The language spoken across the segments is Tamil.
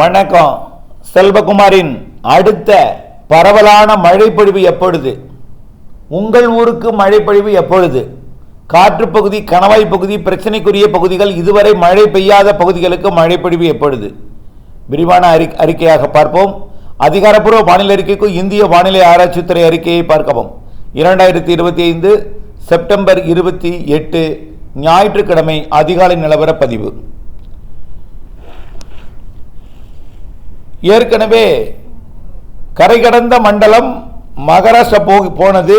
வணக்கம். செல்வகுமாரின் அடுத்த பரவலான மழைப்பொழிவு எப்பொழுது? உங்கள் ஊருக்கு மழைப்பொழிவு எப்பொழுது? காற்றுப்பகுதி கணவாய் பகுதி பிரச்சனைக்குரிய பகுதிகள் இதுவரை மழை பெய்யாத பகுதிகளுக்கு மழைப்பொழிவு எப்பொழுது? விரிவான அறி அறிக்கையாக பார்ப்போம். அதிகாரப்பூர்வ வானிலை அறிக்கைக்கு இந்திய வானிலை ஆராய்ச்சித்துறை அறிக்கையை பார்க்கவும். இரண்டாயிரத்தி இருபத்தி ஐந்து செப்டம்பர் இருபத்தி எட்டு ஞாயிற்றுக்கிழமை அதிகாலை நிலவர ஏற்கனவே கரை கடந்த மண்டலம் மகாராஷ்டிரா போ போனது.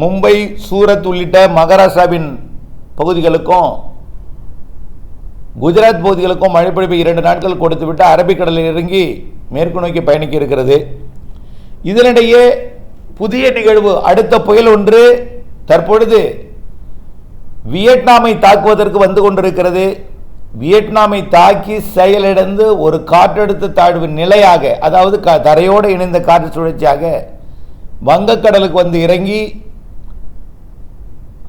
மும்பை சூரத் உள்ளிட்ட மகாராஷ்டிராவின் பகுதிகளுக்கும் குஜராத் பகுதிகளுக்கும் மழைப்பொழிவு இரண்டு நாட்கள் கொடுத்துவிட்டு அரபிக்கடலில் இறங்கி மேற்கு நோக்கி பயணிக்க இருக்கிறது. இதனிடையே புதிய நிகழ்வு அடுத்த புயல் ஒன்று தற்பொழுது வியட்நாமை தாக்குவதற்கு வந்து கொண்டிருக்கிறது. வியட்நாமை தாக்கி செயலிழந்து ஒரு காற்றழுத்த தாழ்வு நிலையாக அதாவது க தரையோடு இணைந்த காற்று சுழற்சியாக வங்கக்கடலுக்கு வந்து இறங்கி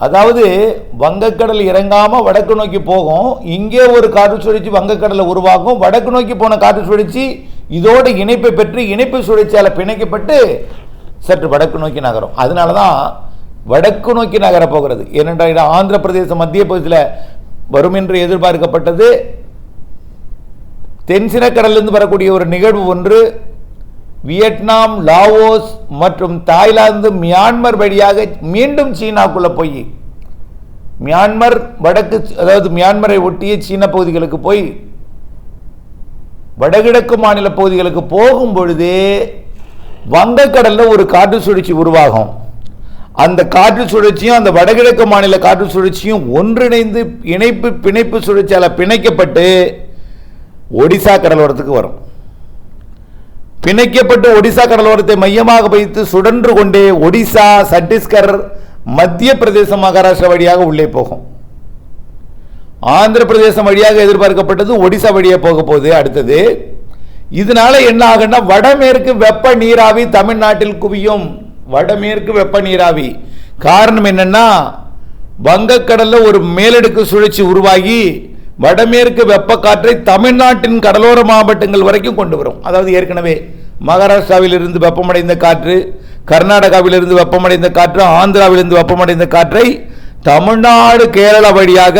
அதாவது வங்கக்கடல் இறங்காமல் வடக்கு நோக்கி போகும் இங்கே ஒரு காற்று சுழற்சி வங்கக்கடலை உருவாகும் வடக்கு நோக்கி போன காற்று சுழற்சி இதோடு இணைப்பை பெற்று இணைப்பு சுழற்சியால் பிணைக்கப்பட்டு சற்று வடக்கு நோக்கி நகரும். அதனால தான் வடக்கு நோக்கி நகர போகிறது. ஏனென்றால் ஆந்திர பிரதேசம் மத்திய பகுதியில் வரும் என்று எதிர்பார்க்கப்பட்டது தென்சினக்கடலிருந்து வரக்கூடிய ஒரு நிகழ்வு ஒன்று வியட்நாம் லாவோஸ் மற்றும் தாய்லாந்து மியான்மர் வழியாக மீண்டும் சீனாக்குள்ளே போய் மியான்மர் வடக்கு அதாவது மியான்மரை ஒட்டிய சீன பகுதிகளுக்கு போய் வடகிழக்கு மாநில பகுதிகளுக்கு போகும் பொழுது வங்கக்கடலில் ஒரு காற்று சுழற்சி உருவாகும். அந்த காற்று சுழற்சியும் அந்த வடகிழக்கு மாநில காற்று சுழற்சியும் ஒன்றிணைந்து இணைப்பு பிணைப்பு சுழற்சியால் பிணைக்கப்பட்டு ஒடிசா கடலோரத்துக்கு வரும். பிணைக்கப்பட்டு ஒடிசா கடலோரத்தை மையமாக வைத்து சுழன்று கொண்டே ஒடிசா சத்தீஸ்கர் மத்திய பிரதேசம் மகாராஷ்டிரா வழியாக உள்ளே போகும். ஆந்திர பிரதேசம் வழியாக எதிர்பார்க்கப்பட்டது ஒடிசா வழியாக போக போகுது. அடுத்தது இதனால என்ன ஆகுன்னா வடமேற்கு வெப்ப நீராவி தமிழ்நாட்டில் குவியும். வடமேற்கு வெப்ப நீராவி காரணம் என்னன்னா வங்கக்கடலில் ஒரு மேலடுக்கு சுழற்சி உருவாகி வடமேற்கு வெப்பக்காற்றை தமிழ்நாட்டின் கடலோர மாவட்டங்கள் வரைக்கும் கொண்டு வரும். அதாவது ஏற்கனவே மகாராஷ்டிராவிலிருந்து வெப்பமடைந்த காற்று கர்நாடகாவிலிருந்து வெப்பமடைந்த காற்று ஆந்திராவிலிருந்து வெப்பமடைந்த காற்றை தமிழ்நாடு கேரளா வழியாக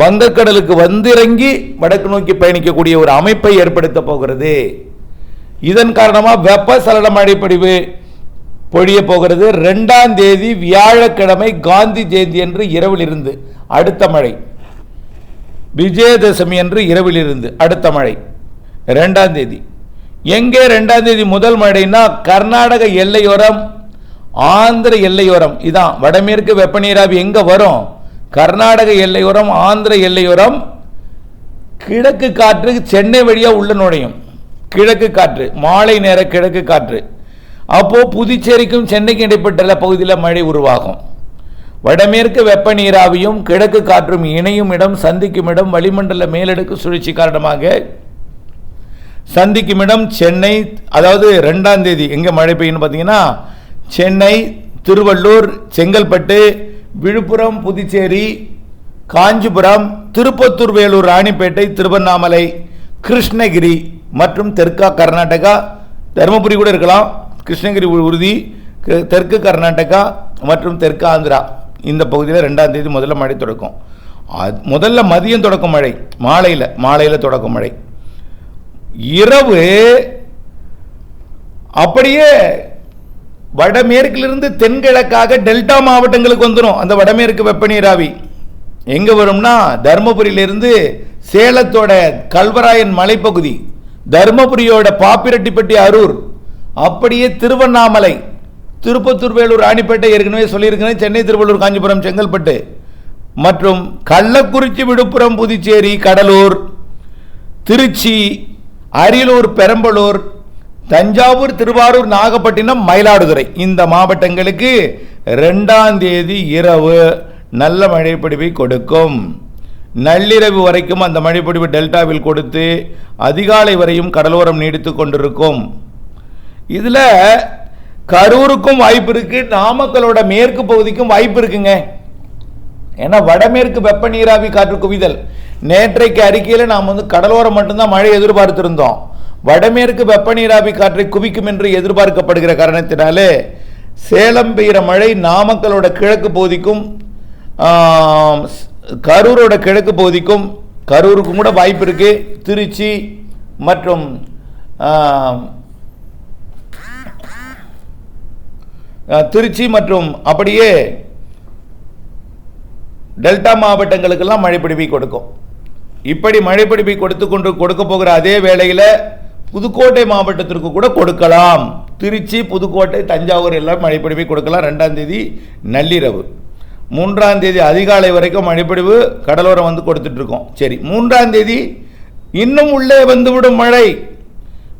வங்கக்கடலுக்கு வந்திறங்கி வடக்கு நோக்கி பயணிக்கக்கூடிய ஒரு அமைப்பை ஏற்படுத்த போகிறது. இதன் காரணமாக வெப்ப சலன மழைப்பொழிவு பொழிய போகிறது. ரெண்டாம் தேதி வியாழக்கிழமை காந்தி ஜெயந்தி என்று இரவில் இருந்து அடுத்த மழை. விஜயதசமி என்று இரவில் இருந்து அடுத்த மழை. ரெண்டாம் தேதி. எங்கே ரெண்டாம் தேதி முதல் மழைனா கர்நாடக எல்லையோரம் ஆந்திர எல்லையோரம். இதான் வடமேற்கு வெப்பநீராவி எங்க வரும்? கர்நாடக எல்லையோரம் ஆந்திர எல்லையோரம். கிழக்கு காற்று சென்னை வழியா உள்ள நுழையும். கிழக்கு காற்று மாலை நேர கிழக்கு காற்று. அப்போது புதுச்சேரிக்கும் சென்னைக்கும் இடைப்பட்டுள்ள பகுதியில் மழை உருவாகும். வடமேற்கு வெப்ப நீராவியும் கிழக்கு காற்றும் இணையும் இடம் சந்திக்கும் இடம் வளிமண்டல மேலடுக்கு சுழற்சி காரணமாக சந்திக்கும் இடம் சென்னை அதாவது ரெண்டாம் தேதி. எங்கே மழை பெய்யும்னு பார்த்தீங்கன்னா சென்னை திருவள்ளூர் செங்கல்பட்டு விழுப்புரம் புதுச்சேரி காஞ்சிபுரம் திருப்பத்தூர் வேலூர் ராணிப்பேட்டை திருவண்ணாமலை கிருஷ்ணகிரி மற்றும் தெற்கா கர்நாடகா தருமபுரி கூட இருக்கலாம். கிருஷ்ணகிரி உறுதி தெற்கு கர்நாடகா மற்றும் தெற்கு ஆந்திரா. இந்த பகுதியில் ரெண்டாம் தேதி முதல்ல மழை தொடக்கும். அது- முதல்ல மதியம் தொடக்கும் மழை மாலையில் மாலையில் தொடக்கும் மழை. இரவு அப்படியே வடமேற்கிலிருந்து தென்கிழக்காக டெல்டா மாவட்டங்களுக்கு வந்துடும் அந்த வடமேற்கு வெப்பநீராவி எங்க வரும்னா தருமபுரியிலிருந்து சேலத்தோட கல்வராயன் மலைப்பகுதி தருமபுரியோட பாப்பிரெட்டிப்பட்டி அரூர். அப்படியே திருவண்ணாமலை திருப்பத்தூர் வேலூர் ராணிப்பேட்டை ஏற்கனவே சொல்லியிருக்கிறேன். சென்னை திருவள்ளூர் காஞ்சிபுரம் செங்கல்பட்டு. மற்றும் கள்ளக்குறிச்சி விழுப்புரம் புதுச்சேரி கடலூர் திருச்சி அரியலூர் பெரம்பலூர் தஞ்சாவூர் திருவாரூர் நாகப்பட்டினம் மயிலாடுதுறை. இந்த மாவட்டங்களுக்கு ரெண்டாம் தேதி இரவு நல்ல மழைப்பொடிவை கொடுக்கும். நள்ளிரவு வரைக்கும் அந்த மழைப்பொடிவு டெல்டாவில் கொடுத்து அதிகாலை வரையும் கடலோரம் நீடித்து கொண்டிருக்கும். இதில் கரூருக்கும் வாய்ப்பு இருக்குது நாமக்கலோட மேற்கு பகுதிக்கும் வாய்ப்பு இருக்குங்க. ஏன்னா வடமேற்கு வெப்ப நீராவி காற்று குவிதல். நேற்றைக்கு அறிக்கையில் நாம் வந்து கடலோரம் மட்டும்தான் மழை எதிர்பார்த்திருந்தோம். வடமேற்கு வெப்பநீராவி காற்றை குவிக்கும் என்று எதிர்பார்க்கப்படுகிற காரணத்தினாலே சேலம் பெய்கிற மழை நாமக்கலோட கிழக்கு பகுதிக்கும் கரூரோட கிழக்கு பகுதிக்கும் கரூருக்கும் கூட வாய்ப்பு இருக்குது திருச்சி மற்றும் திருச்சி மற்றும் அப்படியே டெல்டா மாவட்டங்களுக்கெல்லாம் மழைப்பிடிப்பை கொடுக்கும். இப்படி மழைப்பிடிப்பை கொடுத்து கொண்டு கொடுக்க போகிற அதே வேளையில் புதுக்கோட்டை மாவட்டத்திற்கு கூட கொடுக்கலாம். திருச்சி புதுக்கோட்டை தஞ்சாவூர் எல்லாம் மழைப்பிடிப்பை கொடுக்கலாம் ரெண்டாம் தேதி நள்ளிரவு. மூன்றாம் தேதி அதிகாலை வரைக்கும் மழைப்பிடிவு கடலோரம் வந்து கொடுத்துட்ருக்கோம். சரி மூன்றாம் தேதி இன்னும் உள்ளே வந்துவிடும் மழை.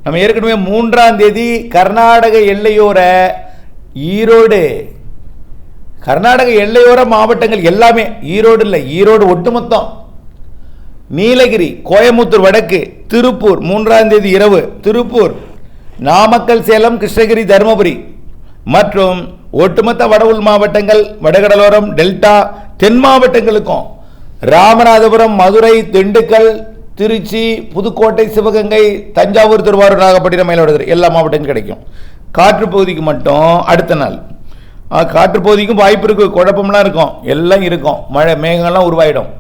நம்ம ஏற்கனவே மூன்றாம் தேதி கர்நாடக எல்லையோர ஈரோடு. கர்நாடக எல்லையோர மாவட்டங்கள் எல்லாமே ஈரோடு இல்லை ஈரோடு ஒட்டுமொத்தம். நீலகிரி கோயமுத்தூர் வடக்கு திருப்பூர் மூன்றாம் தேதி இரவு திருப்பூர் நாமக்கல் சேலம் கிருஷ்ணகிரி தருமபுரி மற்றும் ஒட்டுமொத்த வட உள் மாவட்டங்கள் வடகடலோரம் டெல்டா தென் மாவட்டங்களுக்கும் ராமநாதபுரம் மதுரை திண்டுக்கல் திருச்சி புதுக்கோட்டை சிவகங்கை தஞ்சாவூர் திருவாரூர் நாகப்பட்டினம் மயிலாடுதுறை எல்லா மாவட்டங்களும் கிடைக்கும். காற்று பகுதிக்கு மட்டும் அடுத்த நாள். காற்று பகுதிக்கும் வாய்ப்பு இருக்குது குழப்பம்லாம் இருக்கும். எல்லாம் இருக்கும். மழை மேகங்கள்லாம் உருவாயிடும்.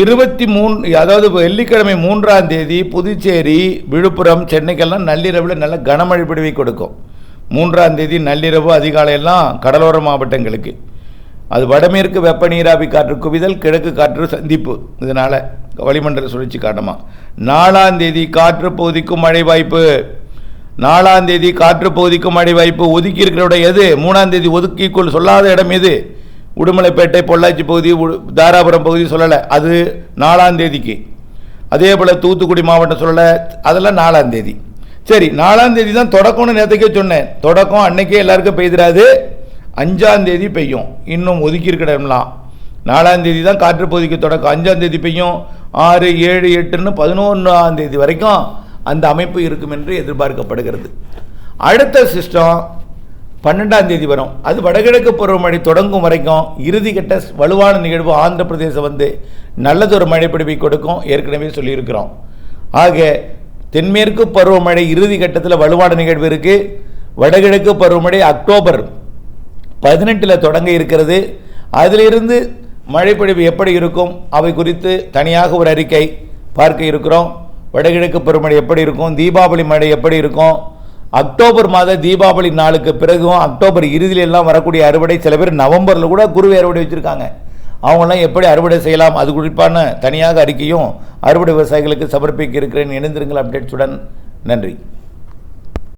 இருபத்தி மூணு அதாவது வெள்ளிக்கிழமை மூன்றாம் தேதி புதுச்சேரி விழுப்புரம் சென்னைக்கெல்லாம் நள்ளிரவில் நல்ல கனமழை பிடிவை கொடுக்கும். மூன்றாம் தேதி நள்ளிரவு அதிகாலையெல்லாம் கடலோர மாவட்டங்களுக்கு. அது வடமேற்கு வெப்ப நீராவி காற்று குவிதல் கிழக்கு காற்று சந்திப்பு. இதனால் வளிமண்டல சுழற்சி காரணமாக நாலாம் தேதி காற்று பகுதிக்கும் மழை வாய்ப்பு. நாலாம் தேதி காற்று பகுதிக்கும் மழை வாய்ப்பு ஒதுக்கி இருக்கிற எது? மூணாம் தேதி ஒதுக்கிக்குள் சொல்லாத இடம் எது? உடுமலைப்பேட்டை பொள்ளாச்சி பகுதி தாராபுரம் பகுதி சொல்லலை. அது நாலாம் தேதிக்கு. அதே போல் தூத்துக்குடி மாவட்டம் சொல்லலை. அதெல்லாம் நாலாம் தேதி. சரி நாலாம் தேதி தான் தொடக்கம்னு நேற்றுக்கே சொன்னேன். தொடக்கம் அன்னைக்கே எல்லாருக்கும் பெய்திராது. அஞ்சாம் தேதி பெய்யும். இன்னும் ஒதுக்கி இருக்கிற இடம்லாம். நாலாம் தேதி தான் காற்று பகுதிக்கு தொடக்கம். அஞ்சாம் தேதி பெய்யும். ஆறு ஏழு எட்டுன்னு பதினொன்றாம் தேதி வரைக்கும் அந்த அமைப்பு இருக்கும் என்று எதிர்பார்க்கப்படுகிறது. அடுத்த சிஸ்டம் பன்னெண்டாம் தேதி வரும். அது வடகிழக்கு பருவமழை தொடங்கும் வரைக்கும் இறுதிக்கட்ட வலுவான நிகழ்வு ஆந்திர பிரதேசம் வந்து நல்லதொரு மழைப்பிடிப்பை கொடுக்கும் ஏற்கனவே சொல்லியிருக்கிறோம். ஆக தென்மேற்கு பருவமழை இறுதி கட்டத்தில் வலுவான நிகழ்வு இருக்குது வடகிழக்கு பருவமழை அக்டோபர் பதினெட்டில் தொடங்க இருக்கிறது. அதிலிருந்து மழைப்பொழிவு எப்படி இருக்கும்? அவை குறித்து தனியாக ஒரு அறிக்கை பார்க்க இருக்கிறோம். வடகிழக்கு பருவமழை எப்படி இருக்கும்? தீபாவளி மழை எப்படி இருக்கும்? அக்டோபர் மாத தீபாவளி நாளுக்கு பிறகும் அக்டோபர் இறுதியிலெல்லாம் வரக்கூடிய அறுவடை சில பேர் நவம்பரில் கூட குருவை அறுவடை வச்சுருக்காங்க. அவங்களாம் எப்படி அறுவடை செய்யலாம்? அது குறிப்பான தனியாக அறிக்கையும் அறுவடை விவசாயிகளுக்கு சமர்ப்பிக்க இருக்கிறேன். இணைந்திருங்கள் அப்டேட்ஸுடன். நன்றி.